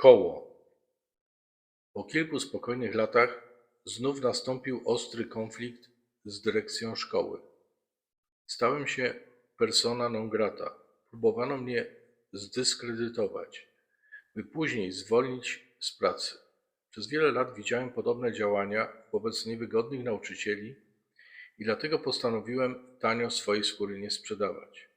Koło. Po kilku spokojnych latach znów nastąpił ostry konflikt z dyrekcją szkoły. Stałem się persona non grata. Próbowano mnie zdyskredytować, by później zwolnić z pracy. Przez wiele lat widziałem podobne działania wobec niewygodnych nauczycieli i dlatego postanowiłem tanio swojej skóry nie sprzedawać.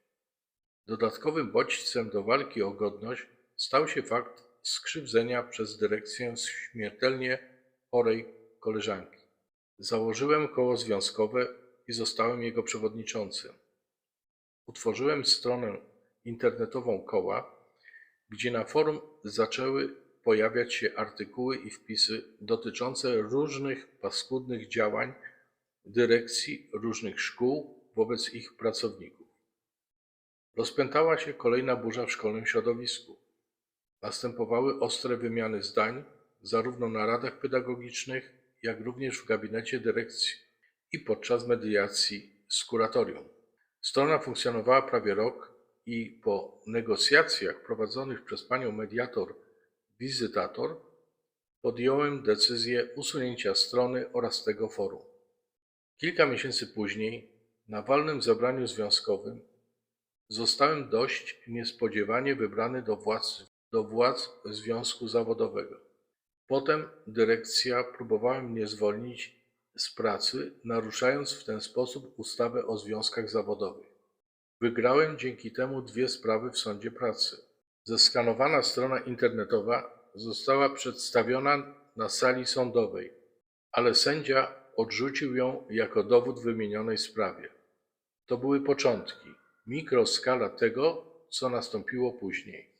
Dodatkowym bodźcem do walki o godność stał się fakt skrzywdzenia przez dyrekcję śmiertelnie chorej koleżanki. Założyłem koło związkowe i zostałem jego przewodniczącym. Utworzyłem stronę internetową koła, gdzie na forum zaczęły pojawiać się artykuły i wpisy dotyczące różnych paskudnych działań dyrekcji różnych szkół wobec ich pracowników. Rozpętała się kolejna burza w szkolnym środowisku. Następowały ostre wymiany zdań, zarówno na radach pedagogicznych, jak również w gabinecie dyrekcji i podczas mediacji z kuratorium. Strona funkcjonowała prawie rok i po negocjacjach prowadzonych przez panią mediator wizytator podjąłem decyzję usunięcia strony oraz tego forum. Kilka miesięcy później, na walnym zebraniu związkowym, zostałem dość niespodziewanie wybrany do władz, do władz związku zawodowego. Potem dyrekcja próbowała mnie zwolnić z pracy, naruszając w ten sposób ustawę o związkach zawodowych. Wygrałem dzięki temu dwie sprawy w sądzie pracy. Zeskanowana strona internetowa została przedstawiona na sali sądowej, ale sędzia odrzucił ją jako dowód wymienionej sprawie. To były początki, mikroskala tego, co nastąpiło później.